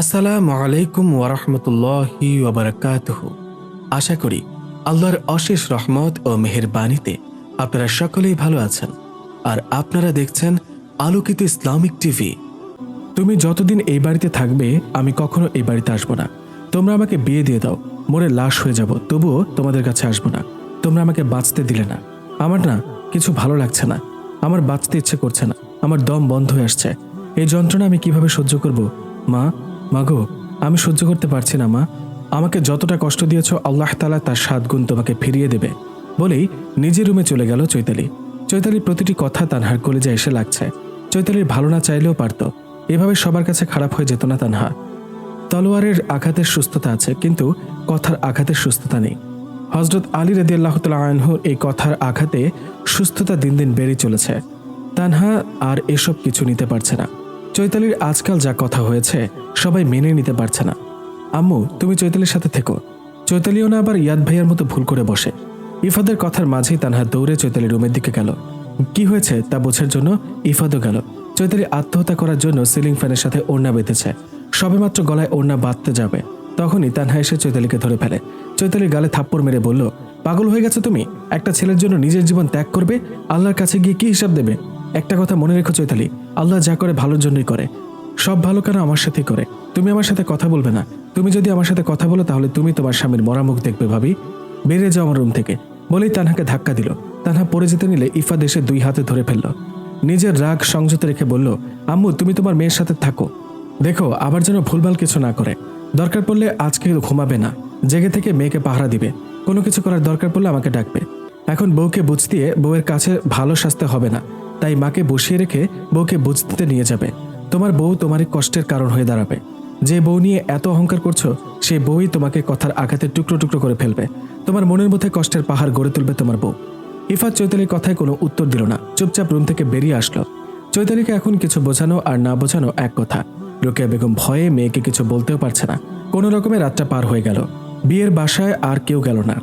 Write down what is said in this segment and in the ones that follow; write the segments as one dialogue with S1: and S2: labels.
S1: আসসালামু আলাইকুম ওরহমতুল্লাহি ওবরাকাতুহ আশা করি আল্লাহর অশেষ রহমত ও মেহেরবানিতে আপনারা সকলেই ভালো আছেন আর আপনারা দেখছেন আলোকিত ইসলামিক টিভি। তুমি যতদিন এই বাড়িতে থাকবে, আমি কখনো এই বাড়িতে আসব না। তোমরা আমাকে বিয়ে দিয়ে দাও, মোরে লাশ হয়ে যাব, তবুও তোমাদের কাছে আসব না। তোমরা আমাকে বাঁচতে দিলে না। আমার না কিছু ভালো লাগছে না। আমার বাঁচতে ইচ্ছে করছে না। আমার দম বন্ধ হয়ে আসছে। এই যন্ত্রণা আমি কীভাবে সহ্য করব? মা মাগো, আমি সহ্য করতে পারছি না, মা। আমাকে যতটা কষ্ট দিয়েছ, আল্লাহ তালা তার সাত গুণ তোমাকে ফিরিয়ে দেবে। বলেই নিজের রুমে চলে গেল চৈতালি। চৈতালির প্রতিটি কথা তানহার কলেজে এসে লাগছে। চৈতালির ভালো না চাইলেও পারত। এভাবে সবার কাছে খারাপ হয়ে যেত না তানহা। তলোয়ারের আঘাতের সুস্থতা আছে, কিন্তু কথার আঘাতের সুস্থতা নেই। হজরত আলী রেদি আল্লাহ আনহুর এই কথার আঘাতে সুস্থতা দিন দিন বেড়ে চলেছে। তানহা আর এসব কিছু নিতে পারছে না। চৈতালির আজকাল যা কথা হয়েছে, সবাই মেনে নিতে পারছে না। আম্মু, তুমি চৈতালির সাথে থেকো। চৈতালিও না আবার ইয়াদ ভাইয়ার মতো ভুল করে বসে। ইফাদের কথার মাঝেই তানহা দৌড়ে চৈতালির রুমের দিকে গেল। কি হয়েছে তা বোঝার জন্য ইফাদও গেল। চৈতালি আত্মহত্যা করার জন্য সিলিং ফ্যানের সাথে ওড়না বেঁধেছে। সবেমাত্র গলায় ওড়না বাঁধতে যাবে। তখনই তানহা এসে চৈতালিকে ধরে ফেলে। চৈতালির গালে থাপ্পড় মেরে বলল, পাগল হয়ে গেছো তুমি? একটা ছেলের জন্য নিজের জীবন ত্যাগ করবে? আল্লাহর কাছে গিয়ে কি হিসাব দেবে? একটা কথা মনে রেখো চৈতালি। আল্লাহ যা করে ভালোর জন্যই করে। সব ভালো কেন আমার সাথেই করে? তুমি আমার সাথে কথা বলবে না। তুমি যদি আমার সাথে কথা বলো, তাহলে তুমি তোমার স্বামীর মরামুখ দেখবে ভাবি। বেরিয়ে যাও আমার রুম থেকে। বলেই তানহাকে ধাক্কা দিল। তানহা পড়ে যেতে নিলে ইফাদ এসে দুই হাতে ধরে ফেলল। নিজের রাগ সংযত রেখে বলল, আম্মু, তুমি তোমার মেয়ের সাথে থাকো। দেখো, আবার যেন ভুলভাল কিছু না করে। দরকার পড়লে আজকে ঘুমাবে না। জেগে থেকে মেয়েকে পাহারা দিবে। কোনো কিছু করার দরকার পড়লে আমাকে ডাকবে। এখন বউকে বুঝ দিয়ে বউয়ের কাছে ভালো শাস্তে হবে না। তাই মাকে বসিয়ে রেখে বউকে বুঝতে নিয়ে যাবে। তোমার বউ তোমারই কষ্টের কারণ হয়ে দাঁড়াবে। যে বউ নিয়ে এত অহংকার করছ সেই বউই তোমাকে কথার আঘাতে টুকরো টুকরো করে ফেলবে। তোমার মনের মধ্যে কষ্টের পাহাড় গড়ে তুলবে তোমার বউ। ইফাত চৈতালির কথায় কোনো উত্তর দিল না। চুপচাপ রুম থেকে বেরিয়ে আসলো। চৈতালিকে এখন কিছু বোঝানো আর না বোঝানো এক কথা। রোকেয়া বেগম ভয়ে মেয়েকে কিছু বলতেও পারছে না। কোনো রকমে রাতটা পার হয়ে গেল। বিয়ের বাসায় আর কেউ গেল না।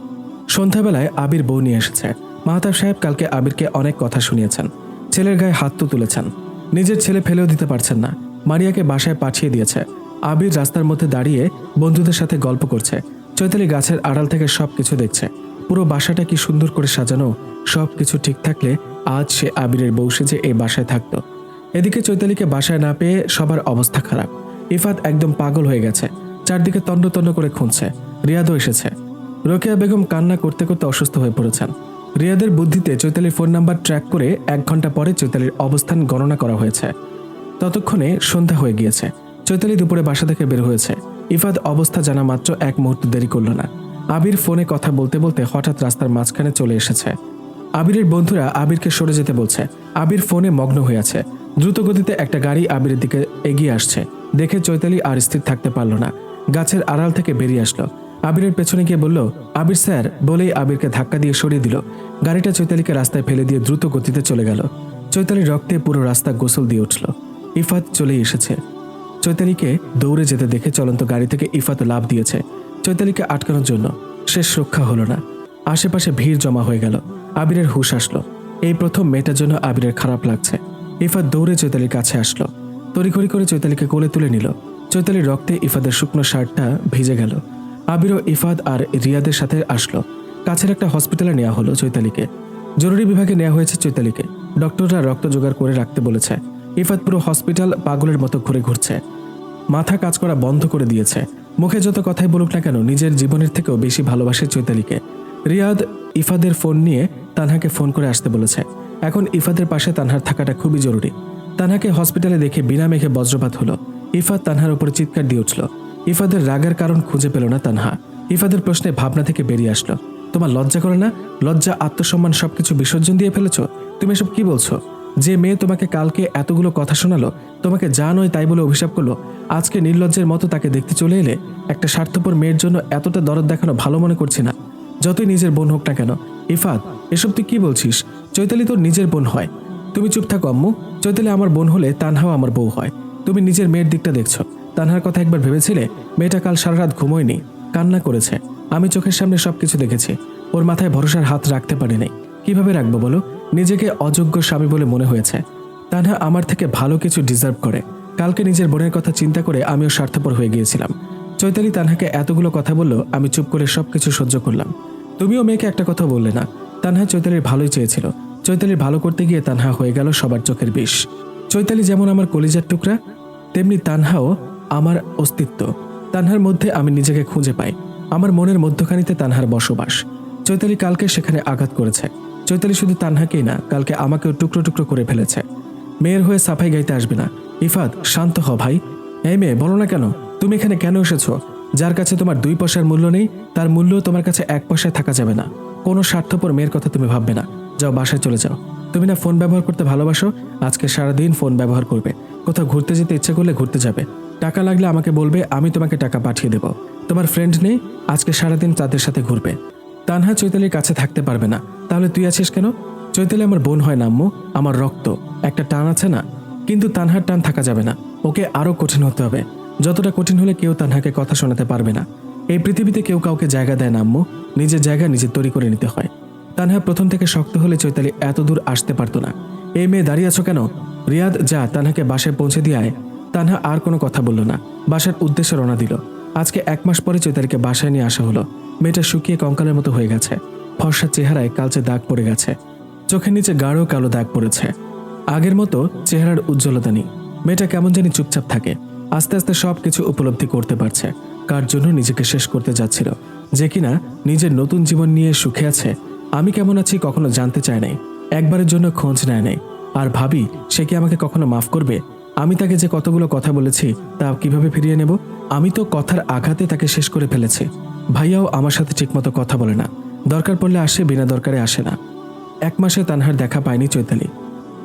S1: সন্ধ্যাবেলায় আবির বউ নিয়ে এসেছে। মাহতাব সাহেব কালকে আবিরকে অনেক কথা শুনিয়েছেন। ছেলের গায়ে হাত তো তুলেছেন। নিজের ছেলে ফেলেও দিতে পারছেন না। মারিয়াকে বাসায় পাঠিয়ে দিয়েছে। আবির রাস্তার মধ্যে দাঁড়িয়ে বন্ধুদের সাথে গল্প করছে। চৈতালি গাছের আড়াল থেকে সব কিছু দেখছে। পুরো বাসাটা কি সুন্দর করে সাজানো সব কিছু ঠিক থাকলে আজ সে আবিরের বউ সেজে এই বাসায় থাকতো। এদিকে চৈতালিকে বাসায় না পেয়ে সবার অবস্থা খারাপ। ইফাত একদম পাগল হয়ে গেছে। চারদিকে তন্ন তন্ন করে খুঁজছে। রিয়াদও এসেছে। রোকেয়া বেগম কান্না করতে করতে অসুস্থ হয়ে পড়েছেন। রিয়াদের বুদ্ধিতে চৈতালির ফোন নাম্বার ট্র্যাক করে এক ঘণ্টা পরে চৈতালির অবস্থান গণনা করা হয়েছে। ততক্ষণে সন্ধ্যা হয়ে গিয়েছে। চৈতালি দুপুরে বাসা থেকে বের হয়েছে। ইফাদ অবস্থা জানা মাত্র এক মুহূর্ত দেরি করল না। আবির ফোনে কথা বলতে বলতে হঠাৎ রাস্তার মাঝখানে চলে এসেছে। আবিরের বন্ধুরা আবিরকে সরে যেতে বলছে। আবির ফোনে মগ্ন হয়ে আছে। দ্রুত গতিতে একটা গাড়ি আবিরের দিকে এগিয়ে আসছে। দেখে চৈতালি আর স্থির থাকতে পারল না। গাছের আড়াল থেকে বেরিয়ে আসলো। আবিরের পেছনে গিয়ে বলল, আবির স্যার, বলেই আবিরকে ধাক্কা দিয়ে সরিয়ে দিল। গাড়িটা চৈতালিকে রাস্তায় ফেলে দিয়ে দ্রুত গতিতে চলে গেল। চৈতালির রক্তে পুরো রাস্তা গোসল দিয়ে উঠল। ইফাত চলেই এসেছে। চৈতালিকে দৌড়ে যেতে দেখে চলন্ত গাড়ি থেকে ইফাত লাভ দিয়েছে। চৈতালিকে আটকানোর জন্য শেষ রক্ষা হলো না। আশেপাশে ভিড় জমা হয়ে গেল। আবিরের হুশ আসলো। এই প্রথম মেয়েটার জন্য আবিরের খারাপ লাগছে। ইফাত দৌড়ে চৈতালির কাছে আসলো। তড়িঘড়ি করে চৈতালিকে কোলে তুলে নিল। চৈতালির রক্তে ইফাদের শুকনো শার্টটা ভিজে গেল। আবিরও ইফাদ আর রিয়াদের সাথে আসলো। কাছের একটা হসপিটালে নেওয়া হলো চৈতালিকে। জরুরি বিভাগে নেওয়া হয়েছে চৈতালিকে। ডক্টররা রক্ত জোগাড় করে রাখতে বলেছে। ইফাত পুরো হসপিটাল পাগলের মতো ঘুরে ঘুরছে। মাথা কাজ করা বন্ধ করে দিয়েছে। মুখে যত কথাই বলুক না কেন, নিজের জীবনের থেকেও বেশি ভালোবাসে চৈতালিকে। রিয়াদ ইফাদের ফোন নিয়ে তানহাকে ফোন করে আসতে বলেছে। এখন ইফাদের পাশে তানহার থাকাটা খুবই জরুরি। তানহাকে হসপিটালে দেখে বিনা মেঘে বজ্রপাত হলো। ইফাদ তানহার উপরে চিৎকার দিয়ে উঠল। ইফাদের রাগের কারণ খুঁজে পেল না তানহা। ইফাদের প্রশ্নে ভাবনা থেকে বেরিয়ে আসলো। তোমার লজ্জা করে না? লজ্জা, আত্মসম্মান সবকিছু বিসর্জন দিয়ে ফেলেছ? তুমি এসব কি বলছো? যে মেয়ে তোমাকে কালকে এতগুলো কথা শোনালো, তোমাকে যা নয় তাই বলে অভিশাপ করল। আজকে নির্লজ্জের মতো তাকে দেখতে চলে এলে একটা স্বার্থপর মেয়ের জন্য এতটা দরদ দেখানো ভালো মনে করছি না। যতই নিজের বোন হোক না কেন ইফাত এসব তুই কি বলছিস? চৈতালি তোর নিজের বোন হয়। তুমি চুপ থাকো, আম্মু। চৈতালি আমার বোন হলে তানহাও আমার বউ হয়। তুমি নিজের মেয়ের দিকটা দেখছ। তানহার কথা একবার ভেবেছিলে? মেয়েটা কাল সারা রাত ঘুমোয়নি, কান্না করেছে। আমি চোখের সামনে সবকিছু দেখেছি। ওর মাথায় ভরসার হাত রাখতে পারি নাই কীভাবে রাখব বলো? নিজেকে অযোগ্য স্বামী বলে মনে হয়েছে। তানহা আমার থেকে ভালো কিছু ডিজার্ভ করে। কালকে নিজের বোনের কথা চিন্তা করে আমিও স্বার্থপর হয়ে গিয়েছিলাম। চৈতালি তানহাকে এতগুলো কথা বলল, আমি চুপ করে সবকিছু সহ্য করলাম। তুমিও মেয়েকে একটা কথা বললে না। তানহা চৈতালির ভালোই চেয়েছিল। চৈতালির ভালো করতে গিয়ে তানহা হয়ে গেল সবার চোখের বিষ। চৈতালি যেমন আমার কলিজার টুকরা, তেমনি তানহাও আমার অস্তিত্ব। তানহার মধ্যে আমি নিজেকে খুঁজে পাই। আমার মনের মধ্যখানিতে তানহার বসবাস। চৈতালি কালকে সেখানে আঘাত করেছে। চৈতালি শুধু তানহাকেই না, কালকে আমাকেও টুকরো টুকরো করে ফেলেছে। মেয়ের হয়ে সাফাই গাইতে আসবে না। ইফাত, শান্ত হ ভাই। এই মেয়ে, বলো না কেন? তুমি এখানে কেন এসেছ? যার কাছে তোমার দুই পয়সার মূল্য নেই, তার মূল্য তোমার কাছে এক পয়সায় থাকা যাবে না। কোনো স্বার্থপর মেয়ের কথা তুমি ভাববে না। যাও, বাসায় চলে যাও। তুমি না ফোন ব্যবহার করতে ভালোবাসো? আজকে সারাদিন ফোন ব্যবহার করবে। কোথাও ঘুরতে যেতে ইচ্ছে করলে ঘুরতে যাবে। টাকা লাগলে আমাকে বলবে, আমি তোমাকে টাকা পাঠিয়ে দেব। তোমার ফ্রেন্ড নেই, আজকে সারাদিন তাদের সাথে ঘুরবে। তানহা চৈতালির কাছে থাকতে পারবে না। তাহলে তুই আছিস কেন? চৈতালি আমার বোন হয় নাম্মু আমার রক্ত। একটা টান আছে না? কিন্তু তানহার টান থাকা যাবে না। ওকে আরও কঠিন হতে হবে। যতটা কঠিন হলে কেউ তানহাকে কথা শোনাতে পারবে না। এই পৃথিবীতে কেউ কাউকে জায়গা দেয় নাম্মু নিজের জায়গা নিজে তৈরি করে নিতে হয়। তানহা প্রথম থেকে শক্ত হলে চৈতালি এত দূর আসতে পারতো না। এই মেয়ে দাঁড়িয়ে আছো কেন? রিয়াদ, যা, তানহাকে বাসায় পৌঁছে দিয়ে আয়। তানহা আর কোনো কথা বলল না। বাসার উদ্দেশ্যে রওনা দিল। আজকে এক মাস পরে চৈতালিকে বাসায় নিয়ে আসা হলো। মেয়েটা শুকিয়ে কঙ্কালের মতো হয়ে গেছে। ফর্সা চেহারায় কালচে দাগ পড়ে গেছে। চোখের নিচে গাঢ় কালো দাগ পড়েছে। আগের মতো চেহারার উজ্জ্বলতা নেই। মেয়েটা কেমন জানি চুপচাপ থাকে। আস্তে আস্তে সব কিছু উপলব্ধি করতে পারছে। কার জন্য নিজেকে শেষ করতে যাচ্ছিল? যে কিনা নিজের নতুন জীবন নিয়ে সুখে আছে, আমি কেমন আছি কখনো জানতে চায় নাই। একবারের জন্য খোঁজ নেয় নাই। আর ভাবি, সে কি আমাকে কখনো মাফ করবে? আমি তাকে যে কতগুলো কথা বলেছি, তা কীভাবে ফিরিয়ে নেব? আমি তো কথার আঘাতে তাকে শেষ করে ফেলেছি। ভাইয়াও আমার সাথে ঠিকমতো কথা বলে না। দরকার পড়লে আসে, বিনা দরকারে আসে না। এক মাসে তানহার দেখা পায়নি চৈতালি।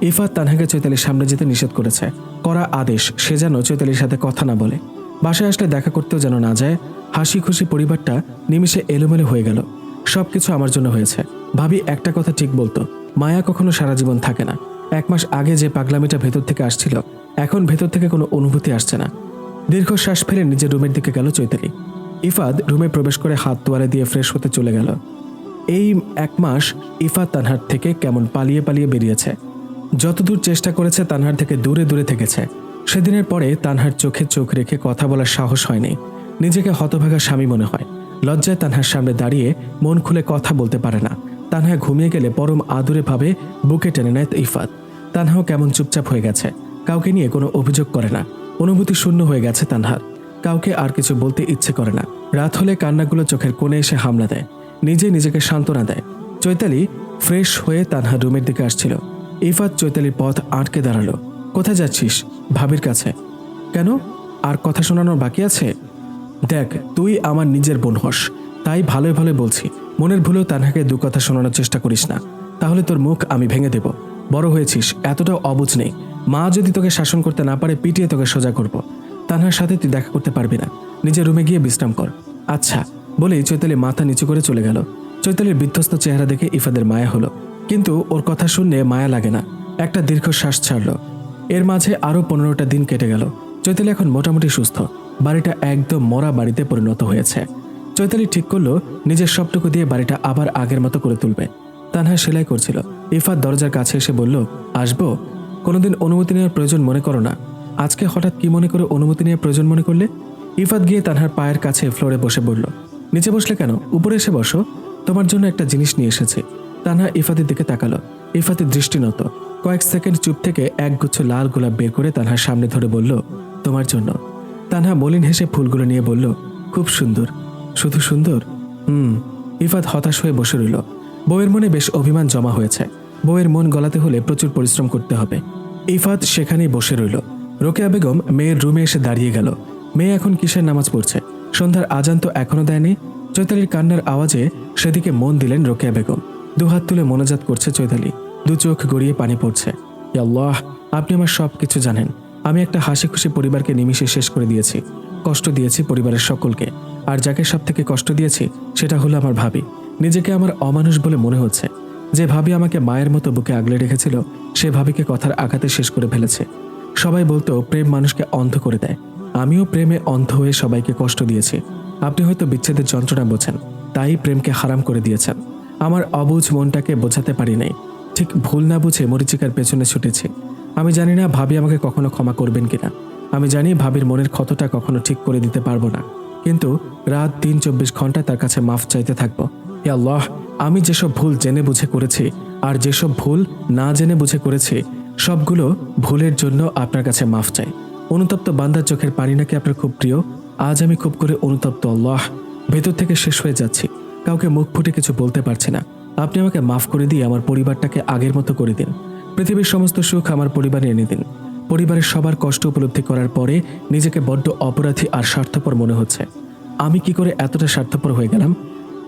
S1: ইফাত তানহাকে চৈতালির সামনে যেতে নিষেধ করেছে। করা আদেশ, সে যেন চৈতালির সাথে কথা না বলে। বাসায় আসলে দেখা করতেও যেন না যায় হাসি খুশি পরিবারটা নিমিষে এলোমেলো হয়ে গেল। সবকিছু আমার জন্য হয়েছে। ভাবি একটা কথা ঠিক বলতো, মায়া কখনো সারা জীবন থাকে না। এক মাস আগে যে পাগলামিটা ভেতর থেকে আসছিল এখন ভেতর থেকে কোনো অনুভূতি আসছে না। দীর্ঘশ্বাস ফেলে নিজের রুমের দিকে গেল চৈতালি। ইফাদ রুমে প্রবেশ করে হাত তোয়ালে দিয়ে ফ্রেশ হতে চলে গেল। এই এক মাস ইফাত তানহার থেকে কেমন পালিয়ে পালিয়ে বেরিয়েছে। যতদূর চেষ্টা করেছে তানহার থেকে দূরে দূরে থেকেছে। সেদিনের পরে তানহার চোখে চোখ রেখে কথা বলার সাহস হয়নি। নিজেকে হতভাগা স্বামী মনে হয়। লজ্জায় তানহার সামনে দাঁড়িয়ে মন খুলে কথা বলতে পারে না। তানহা ঘুমিয়ে গেলে পরম আদুরে ভাবে বুকে টেনে নেয় ইফাত তানহাও কেমন চুপচাপ হয়ে গেছে। কাউকে নিয়ে কোনো অভিযোগ করে না। অনুভূতি শূন্য হয়ে গেছে তানহার। কাউকে আর কিছু বলতে ইচ্ছে করে না। রাত হলে কান্নাগুলো চোখের কোণে এসে হামলা দেয়। নিজে নিজেকে সান্ত্বনা দেয়। চৈতালি ফ্রেশ হয়ে তানহা রুমের দিকে আসছিল। ইফাত চৈতালির পথ আটকে দাঁড়াল। কোথায় যাচ্ছিস? ভাবির কাছে। কেন? আর কথা শোনানোর বাকি আছে? দেখ, তুই আমার নিজের বোন হস তাই ভালোই ভালো বলছি। মনের ভুলেও তানহাকে দু কথা শোনানোর চেষ্টা করিস না। তাহলে তোর মুখ আমি ভেঙে দেব। বড় হয়েছিস, এতটাও অবুঝ নেই। মা যদি তোকে শাসন করতে না পারে, পিটিয়ে তোকে সোজা করব। তানহার সাথে তুই দেখা করতে পারবি না। নিজের রুমে গিয়ে বিশ্রাম কর। আচ্ছা বলেই চৈতালি মাথা নিচু করে চলে গেল। চৈতালির বিধ্বস্ত চেহারা দেখে ইফাদের মায়া হলো। কিন্তু ওর কথা শুনলে মায়া লাগে না। একটা দীর্ঘ শ্বাস ছাড়লো। এর মাঝে আরও পনেরোটা দিন কেটে গেল। চৈতালি এখন মোটামুটি সুস্থ। বাড়িটা একদম মরা বাড়িতে পরিণত হয়েছে। চৈতালি ঠিক করল, নিজের সবটুকু দিয়ে বাড়িটা আবার আগের মতো করে তুলবে। তানহা সেলাই করছিল। ইফাত দরজার কাছে এসে বলল, আসব? কোনোদিন অনুমতি নেওয়ার প্রয়োজন মনে করো না। আজকে হঠাৎ কি মনে করে অনুমতি নেওয়ার প্রয়োজন মনে করলে? ইফাত গিয়ে তানহার পায়ের কাছে ফ্লোরে বসে বলল, নিচে বসলে কেন? উপরে এসে বসো। তোমার জন্য একটা জিনিস নিয়ে এসেছি। তানহা ইফাতের দিকে তাকালো। ইফাতের দৃষ্টি নত। কয়েক সেকেন্ড চুপ থেকে এক গুচ্ছ লাল গোলাপ বের করে তানহার সামনে ধরে বলল, তোমার জন্য। তানহা মলিন হেসে ফুলগুলো নিয়ে বলল, খুব সুন্দর। শুধু সুন্দর? হুম। ইফাত হতাশ হয়ে বসে রইল। বউয়ের মনে বেশ অভিমান জমা হয়েছে। বউয়ের মন গলাতে হলে প্রচুর পরিশ্রম করতে হবে। ইফাত সেখানেই বসে রইল। রোকেয়া বেগম মেয়ের রুমে এসে দাঁড়িয়ে গেল। মেয়ে এখন কিসের নামাজ পড়ছে? সন্ধ্যার আজান তো এখনও দেয়নি। চৈতালির কান্নার আওয়াজে সেদিকে মন দিলেন রোকেয়া বেগম। দুহাত তুলে মনোজাত করছে চৈতালি। দু চোখ গড়িয়ে পানি পড়ছে। ইয়া আল্লাহ, আপনি আমার সব কিছু জানেন। আমি একটা হাসি খুশি পরিবারকে নিমিশে শেষ করে দিয়েছি। কষ্ট দিয়েছি পরিবারের সকলকে। আর যাকে সব থেকে কষ্ট দিয়েছি, সেটা হলো আমার ভাবি। নিজেকে আমার অমানুষ বলে মনে হচ্ছে। যে ভাবি আমাকে মায়ের মতো বুকে আগলে রেখেছিল, সে ভাবিকে কথার আঘাতে শেষ করে ফেলেছে। সবাই বলতো, প্রেম মানুষকে অন্ধ করে দেয়। আমিও প্রেমে অন্ধ হয়ে সবাইকে কষ্ট দিয়েছি। আপনি হয়তো বিচ্ছেদের যন্ত্রণা বোঝেন, তাই প্রেমকে হারাম করে দিয়েছেন। আমার অবুঝ মনটাকে বোঝাতে পারি নাই। ঠিক ভুল না বুঝে মরিচিকার পেছনে ছুটেছি। আমি জানি না ভাবি আমাকে কখনো ক্ষমা করবেন কিনা। আমি জানি ভাবির মনের ক্ষতটা কখনো ঠিক করে দিতে পারব না। কিন্তু রাত দিন চব্বিশ ঘণ্টা তার কাছে মাফ চাইতে থাকব। হে আল্লাহ! আমি যেসব ভুল জেনে বুঝে করেছি আর যেসব ভুল না জেনে বুঝে করেছি, সবগুলো ভুলের জন্য আপনার কাছে মাফ চাই। অনুতপ্ত বান্দার চোখের পানি নাকি আপনার খুব প্রিয়? আজ আমি খুব করে অনুতপ্ত, আল্লাহ। ভেতর থেকে শেষ হয়ে যাচ্ছি। কাউকে মুখ ফুটে কিছু বলতে পারছি না। আপনি আমাকে মাফ করে দিয়ে আমার পরিবারটাকে আগের মতো করে দিন। পৃথিবীর সমস্ত সুখ আমার পরিবারে এনে দিন। পরিবারের সবার কষ্ট উপলব্ধি করার পরে নিজেকে বড্ড অপরাধী আর স্বার্থপর মনে হচ্ছে। আমি কি করে এতটা স্বার্থপর হয়ে গেলাম?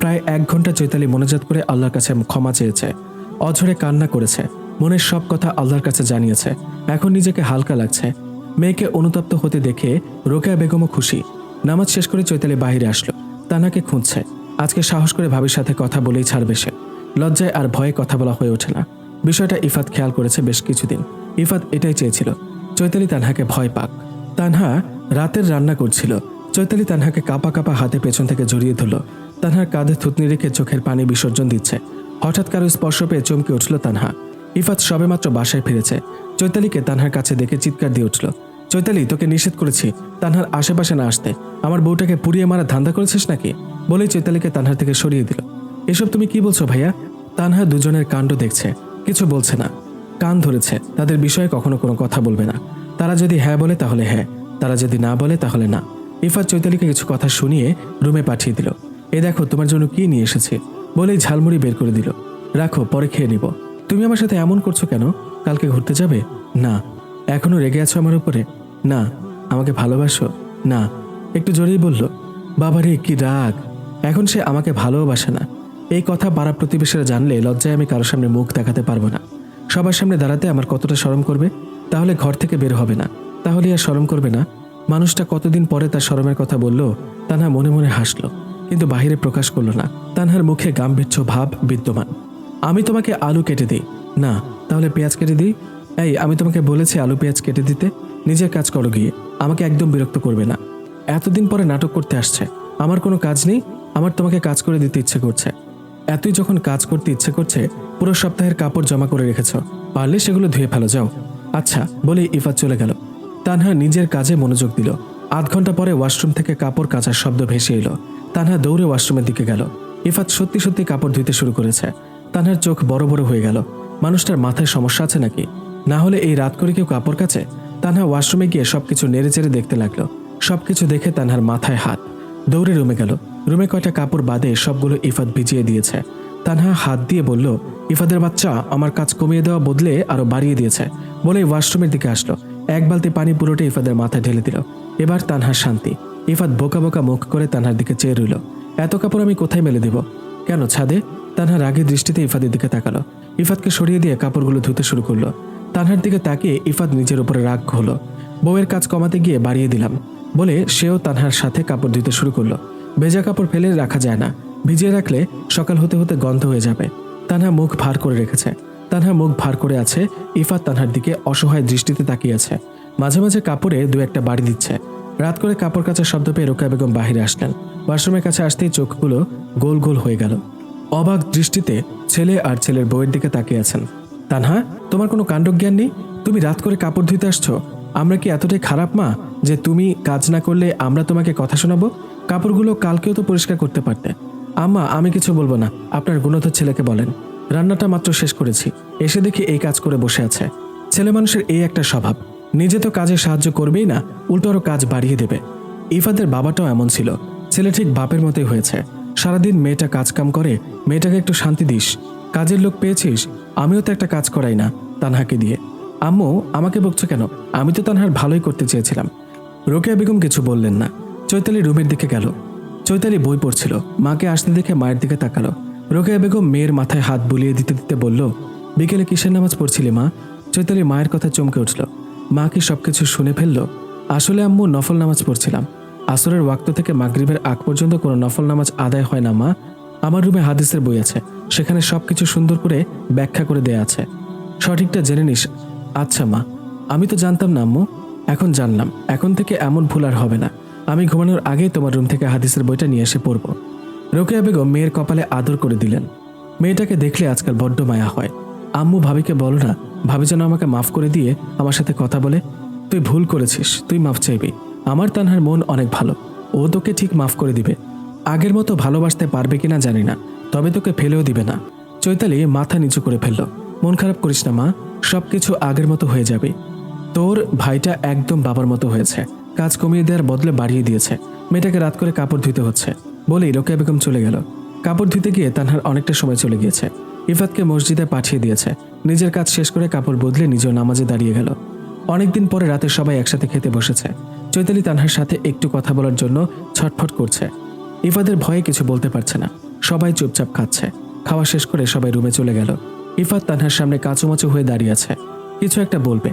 S1: প্রায় এক ঘণ্টা চৈতালি মনোজাত করে আল্লাহর কাছে ক্ষমা চেয়েছে। অঝরে কান্না করেছে। মনের সব কথা আল্লাহর কাছে জানিয়েছে। এখন নিজেকে হালকা লাগছে। মেয়েকে অনুতপ্ত হতে দেখে রোকেয়া বেগমও খুশি। নামাজ শেষ করে চৈতালি বাইরে আসলো। তানাকে খুঁজছে। আজকে সাহস করে ভাবির সাথে কথা বলেই ছাড়বে সে। লজ্জায় আর ভয়ে কথা বলা হয়ে ওঠে না। বিষয়টা ইফাত খেয়াল করেছে বেশ কিছুদিন। ইফাত এটাই চেয়েছিল। চৈতালি তানহাকে ভয় পাক। তানহা রাতের রান্না করছিল। চৈতালি তানহাকে কাপা কাপা হাতে পেছন থেকে জড়িয়ে ধরল। তানহার কাঁধে থুতনি রেখে চোখের পানি বিসর্জন দিচ্ছে। হঠাৎ কারও স্পর্শ পেয়ে চমকে উঠল তানহা। ইফাত সবেমাত্র বাসায় ফিরেছে। চৈতালিকে তানহার কাছে দেখে চিৎকার দিয়ে উঠল। চৈতালি, তোকে নিষেধ করেছি। তানহার আশেপাশে না আসতে। আমার বউটাকে পুড়িয়ে মারা ধান্দা করেছিস নাকি? বলেই চৈতালিকে তানহার থেকে সরিয়ে দিল। এসব তুমি কি বলছো ভাইয়া? তানহা দুজনের কাণ্ড দেখছে। কিছু বলছে না। কান ধরেছে। তাদের বিষয়ে কখনো কোনো কথা বলবে না। তারা যদি হ্যাঁ বলে তাহলে হ্যাঁ। তারা যদি না বলে তাহলে না। ইফাত চৈতালিকে কিছু কথা শুনিয়ে রুমে পাঠিয়ে দিল। এ দেখো, তোমার জন্য কি নিয়ে এসেছি? বলেই ঝালমুড়ি বের করে দিল। রাখো, পরে খেয়ে নিব। তুমি আমার সাথে এমন করছ কেন? কালকে ঘুরতে যাবে? না। এখনও রেগে আছো আমার উপরে? না। আমাকে ভালোবাসো? না। একটু জোরেই বলল বাবারে কি রাগ। এখন সে আমাকে ভালোবাসে না। এই কথা পাড়া প্রতিবেশীরা জানলে লজ্জায় আমি কারোর সামনে মুখ দেখাতে পারব না। সবার সামনে দাঁড়াতে আমার কতটা শরম করবে? তাহলে ঘর থেকে বের হবে না। তাহলে আর শরম করবে না। মানুষটা কতদিন পরে তার শরমের কথা বলল না মনে মনে হাসলো। কিন্তু বাহিরে প্রকাশ করল না। তানহার মুখে গাম্ভীর্য ভাব বিদ্যমান। আমি তোমাকে আলু কেটে দিই। না, তাহলে পেঁয়াজ কেটে দিই? এই, আমি তোমাকে বলেছি আলু পেঁয়াজ কেটে দিতে। নিজের কাজ করো গিয়ে। আমাকে একদম বিরক্ত করবে না। এতদিন পরে নাটক করতে আসছে। আমার কোনো কাজ নেই। আমার তোমাকে কাজ করে দিতে ইচ্ছে করছে। এতই যখন কাজ করতে ইচ্ছে করছে, পুরো সপ্তাহের কাপড় জমা করে রেখেছ। পারলে সেগুলো ধুয়ে ফেলো, যাও। আচ্ছা বলে ইফাত চলে গেল। তানহা নিজের কাজে মনোযোগ দিল। আধ ঘণ্টা পরে ওয়াশরুম থেকে কাপড় কাচার শব্দ ভেসে এলো। তানহা দৌড়ে ওয়াশরুমের দিকে গেল। ইফাত সত্যি সত্যি কাপড় ধুইতে শুরু করেছে। তানহার চোখ বড় বড় হয়ে গেল। মানুষটার মাথায় সমস্যা আছে নাকি? না হলে এই রাত করে কেউ কাপড় কাচে? তানহা ওয়াশরুমে গিয়ে সবকিছু নেড়ে চেড়ে দেখতে লাগল। সবকিছু দেখে তানহার মাথায় হাত। দৌড়ে রুমে গেল। রুমে কয়টা কাপড় বাদে সবগুলো ইফাত ভিজিয়ে দিয়েছে। তানহা হাত দিয়ে বলল ইফাদের বাচ্চা, আমার কাজ কমিয়ে দেওয়া বদলে আরও বাড়িয়ে দিয়েছে। বলে ওয়াশরুমের দিকে আসলো। এক বালতি পানি পুরোটা ইফাদের মাথায় ঢেলে দিল। এবার তানহার শান্তি। ইফাত বোকা বোকা মুখ করে তানহার দিকে চেয়ে রইল। এত কাপড় আমি কোথায় মেলে দেব? কেন, ছাদে? তানহার রাগের দৃষ্টিতে ইফাদের দিকে তাকালো। ইফাতকে সরিয়ে দিয়ে কাপড়গুলো ধুতে শুরু করল। তানহার দিকে তাকিয়ে ইফাত নিজের উপরে রাগ হলো বউয়ের কাজ কমাতে গিয়ে বাড়িয়ে দিলাম। বলে সেও তানহার সাথে কাপড় ধুতে শুরু করল। ভেজা কাপড় ফেলে রাখা যায় না। ভিজিয়ে রাখলে সকাল হতে হতে গন্ধ হয়ে যাবে। তানহা মুখ ভার করে রেখেছে। তানহা মুখ ভার করে আছে। ইফাত তানহার দিকে অসহায় দৃষ্টিতে তাকিয়ে আছে। মাঝে মাঝে কাপড়ে দু একটা বাড়ি দিচ্ছে। রাত করে কাপড় কাচার শব্দ পেয়ে রোকা বেগম বাহিরে আসলেন। ওয়াশরুমের কাছে আসতেই চোখগুলো গোল গোল হয়ে গেল। অবাক দৃষ্টিতে ছেলে আর ছেলের বউয়ের দিকে তাকিয়ে আছেন। তানহা, তোমার কোনো কাণ্ডজ্ঞান নেই? তুমি রাত করে কাপড় ধুইতে আসছো? আমরা কি এতটাই খারাপ মা যে তুমি কাজ না করলে আমরা তোমাকে কথা শোনাবো? কাপড়গুলো কালকেও তো পরিষ্কার করতে পারতে। আম্মা, আমি কিছু বলব না। আপনার গুণধর ছেলেকে বলেন। রান্নাটা মাত্র শেষ করেছি। এসে দেখি এই কাজ করে বসে আছে। ছেলে মানুষের এই একটা স্বভাব। নিজে তো কাজে সাহায্য করবেই না উল্টো আরও কাজ বাড়িয়ে দেবে। ইফাদের বাবাটাও এমন ছিল। ছেলে ঠিক বাপের মতোই হয়েছে। সারাদিন মেয়েটা কাজ কাম করে, মেয়েটাকে একটু শান্তি দিস। কাজের লোক পেয়েছিস, আমিও তো একটা কাজ করাই না, তানহাকে দিয়ে। আম্মু, আমাকে বকছো কেন? আমি তো তানহার ভালোই করতে চেয়েছিলাম। রোকেয়া বেগম কিছু বললেন না। চৈতালি রুমের দিকে গেল। চৈতালি বই পড়ছিল। মাকে আসতে দেখে মায়ের দিকে তাকালো। রোকেয়া বেগম মেয়ের মাথায় হাত বুলিয়ে দিতে দিতে বলল, বিকেলে কিসের নামাজ পড়ছিলি মা? চৈতালি মায়ের কথা চমকে উঠল। মা কি সবকিছু শুনে ফেলল? আসলে আম্মু নফল নামাজ পড়ছিলাম। আসরের ওয়াক্ত থেকে মাগরিবের আগ পর্যন্ত কোনো নফল নামাজ আদায় হয় না, মা। আমার রুমে হাদিসের বই আছে। সেখানে সবকিছু সুন্দর করে ব্যাখ্যা করে দেয়া আছে। সঠিকটা জেনে নিস। আচ্ছা মা। আমি তো জানতাম না, আম্মু। এখন জানলাম। এখন থেকে এমন ভুল আর হবে না। আমি ঘুমানোর আগেই তোমার রুম থেকে হাদিসের বইটা নিয়ে এসে পড়ব। রোকেয়া বেগম মেয়ের কপালে আদর করে দিলেন। মেয়েটাকে দেখলে আজকাল বড্ড মায়া হয়। আম্মু ভাবিকে বলো না ভাবি যেন আমাকে মাফ করে দিয়ে আমার সাথে কথা বলে, তুই ভুল করেছিস, তুই মাফ চাইবি। আমার তানহার মন অনেক ভালো। ও তোকে ঠিক মাফ করে দিবে। আগের মতো ভালোবাসতে পারবে কিনা জানি না, তবে তোকে ফেলেও দিবে না। চৈতালি মাথা নিচু করে ফেলল, মন খারাপ করিস না মা, সবকিছু আগের মতো হয়ে যাবে। তোর ভাইটা একদম বাবার মতো হয়েছে। কাজ কমিয়ে দেওয়ার বদলে বাড়িয়ে দিয়েছে। মেয়েটাকে রাত করে কাপড় ধুতে হচ্ছে। বলেই রোকেয়া বেগম চলে গেল। কাপড় ধুতে গিয়ে তানহার অনেকটা সময় চলে গিয়েছে। ইফাতকে মসজিদে পাঠিয়ে দিয়েছে। নিজের কাজ শেষ করে কাপড় বদলে নিজেও নামাজে দাঁড়িয়ে গেল। অনেকদিন পরে রাতে সবাই একসাথে খেতে বসেছে। চৈতালি তানহার সাথে একটু কথা বলার জন্য ছটফট করছে। ইফাদের ভয়ে কিছু বলতে পারছে না। সবাই চুপচাপ খাচ্ছে। খাওয়া শেষ করে সবাই রুমে চলে গেল। ইফাত তানহার সামনে কাঁচুমাচু হয়ে দাঁড়িয়ে আছে। কিছু একটা বলবে।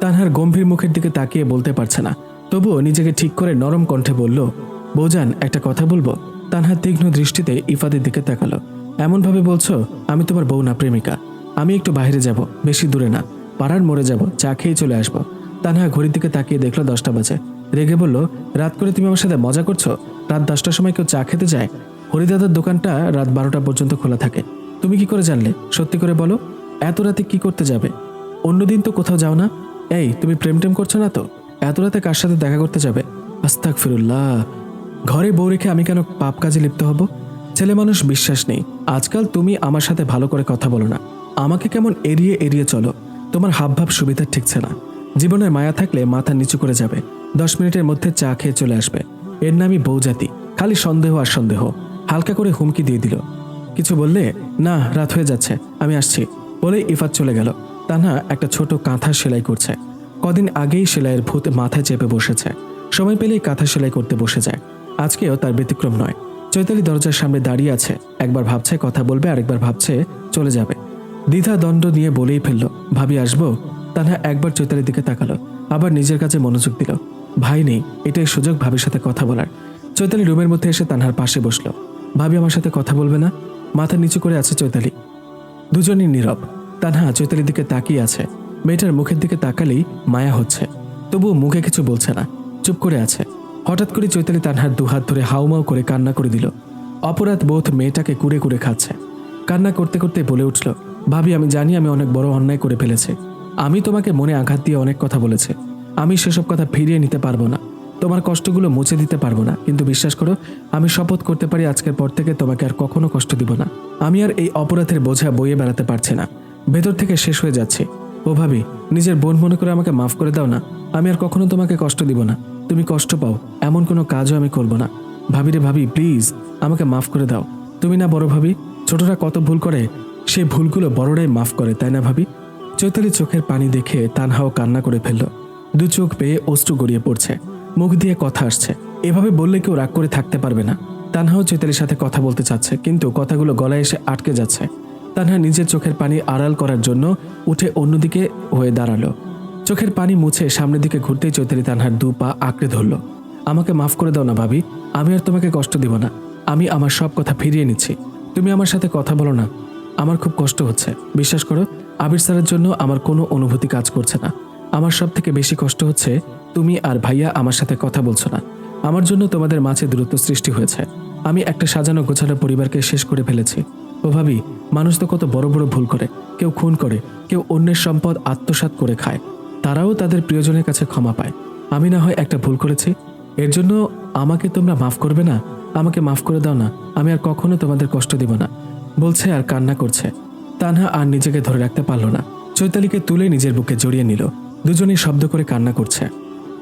S1: তানহার গম্ভীর মুখের দিকে তাকিয়ে বলতে পারছে না। তবুও নিজেকে ঠিক করে নরম কণ্ঠে বলল, বৌজান, একটা কথা বলব? তানহার তীক্ষ্ণ দৃষ্টিতে ইফাদের দিকে তাকালো। এমনভাবে বলছো, আমি তোমার বউ না, প্রেমিকা। আমি একটু বাইরে যাব, বেশি দূরে না। পাড়ার মরে যাব, চা খেয়ে চলে আসব। তানহা ঘড়ির দিকে তাকিয়ে দেখল দশটা বাজে। রেগে বলল, রাত করে তুমি আমার সাথে মজা করছ? রাত দশটার সময় কেউ চা খেতে যায়? হরিদাদার দোকানটা রাত বারোটা পর্যন্ত খোলা থাকে। তুমি কি করে জানলে? সত্যি করে বলো। এত রাতে কি করতে যাবে? অন্যদিন তো কোথাও যাও না? এই, তুমি প্রেম টেম করছ না তো? এত রাতে কার সাথে দেখা করতে যাবে? আস্তাক ফিরুল্লাহ ঘরে বউ রেখে আমি কেন পাপ কাজে লিপ্ত হব? ছেলে মানুষ বিশ্বাস নেই। আজকাল তুমি আমার সাথে ভালো করে কথা বলো না। আমাকে কেমন এড়িয়ে এড়িয়ে চলো। তোমার হাবভাব সুবিধা ঠিকছে না। জীবনের মায়া থাকলে মাথা নিচু করে যাবে। দশ মিনিটের মধ্যে চা খেয়ে চলে আসবে। এর নামই বউজাতি। খালি সন্দেহ আর সন্দেহ। হালকা করে হুমকি দিয়ে দিল। কিছু বললে, না, রাত হয়ে যাচ্ছে, আমি আসছি। বলে ইফাত চলে গেল। তানহা একটা ছোট কাঁথা সেলাই করছে। কদিন আগেই সেলাইয়ের ভূত মাথায় চেপে বসেছে। সময় পেলেই কাঁথা সেলাই করতে বসে যায়। আজকেও তার ব্যতিক্রম নয়। চৈতালি দরজার সামনে দাঁড়িয়ে আছে। একবার ভাবছে, কথা বলবে, আরেকবার ভাবছে, চলে যাবে। দ্বিধা দণ্ড নিয়ে বলেই ফেলল, ভাবি, আসব? তানহা একবার চৈতালির দিকে তাকালো, আবার নিজের কাছে মনোযোগ দিল। ভাই নেই, এটাই সুযোগ ভাবির সাথে কথা বলার। চৈতালি রুমের মধ্যে এসে তানহার পাশে বসল। ভাবি, আমার সাথে কথা বলবে না? মাথা নিচু করে আছে চৈতালি। দুজনই নীরব। তানহা চৈতালির দিকে তাকিয়ে আছে। মেয়েটার মুখের দিকে তাকালেই মায়া হচ্ছে। তবুও মুখে কিছু বলছে না, চুপ করে আছে। হঠাৎ করে চৈতালি তানহার দুহাত ধরে হাউমাউ করে কান্না করে দিল। অপরাধ বোধ মেয়েটাকে কুড়ে কুড়ে খাচ্ছে। কান্না করতে করতে বলে উঠল ভাবি, আমি জানি আমি অনেক বড় অন্যায় করে ফেলেছে। আমি তোমাকে মনে আঘাত দিয়ে অনেক কথা বলেছি। আমি সেসব কথা ফিরিয়ে নিতে পারব না। তোমার কষ্টগুলো মুছে দিতে পারব না। কিন্তু বিশ্বাস করো, আমি শপথ করতে পারি আজকের পর থেকে তোমাকে আর কখনো কষ্ট দিব না। আমি আর এই অপরাধের বোঝা বইয়ে বেড়াতে পারছি না। ভেতর থেকে শেষ হয়ে যাচ্ছে। ও ভাবি, নিজের বোন মনে করে আমাকে মাফ করে দাও না। আমি আর কখনো তোমাকে কষ্ট দিব না। তুমি কষ্ট পাও। এমন কোনো কাজও আমি করব না। ভাবি রে ভাবি, প্লিজ, আমাকে মাফ করে দাও। তুমি না বড় ভাবি, ছোটরা কত ভুল করে সেই ভুলগুলো বড়রাই মাফ করে, তাই না ভাবি? চৈতালি চোখের পানি দেখে তানহাও কান্না করে ফেলল। দু চোখ পেয়ে অশ্রু গড়িয়ে পড়ছে। মুখ দিয়ে কথা আসছে। এভাবে বললে কেউ রাগ করে থাকতে পারবে না। তানহাও চৈতালির সাথে কথা বলতে চাচ্ছে, কিন্তু কথাগুলো গলায় এসে আটকে যাচ্ছে। তানহা নিজের চোখের পানি আড়াল করার জন্য উঠে অন্যদিকে হয়ে দাঁড়াল। চোখের পানি মুছে সামনের দিকে ঘুরতেই চৈতালি তানহার দু পা আঁকড়ে ধরল। আমাকে মাফ করে দাও না ভাবি, আমি আর তোমাকে কষ্ট দিব না। আমি আমার সব কথা ফিরিয়ে নিচ্ছি। তুমি আমার সাথে কথা বলো না। আমার খুব কষ্ট হচ্ছে। বিশ্বাস করো, আবির স্যারের জন্য আমার কোনো অনুভূতি কাজ করছে না। আমার সব থেকে বেশি কষ্ট হচ্ছে তুমি আর ভাইয়া আমার সাথে কথা বলছো না। আমার জন্য তোমাদের মাঝে দূরত্ব সৃষ্টি হয়েছে। আমি একটা সাজানো গোছানো পরিবারকে শেষ করে ফেলেছি। ও ভাবি, মানুষ তো কত বড় বড় ভুল করে। কেউ খুন করে, কেউ অন্যের সম্পদ আত্মসাৎ করে খায়। তারাও তাদের প্রিয়জনের কাছে ক্ষমা পায়। আমি না হয় একটা ভুল করেছি? এর জন্য আমাকে তোমরা মাফ করবে না? আমাকে মাফ করে দাও না। আমি আর কখনো তোমাদের কষ্ট দিব না। বলছে আর কান্না করছে। তানহা আর নিজেকে ধরে রাখতে পারল না। চৈতালিকে তুলে নিজের বুকে জড়িয়ে নিল। দুজনেই শব্দ করে কান্না করছে।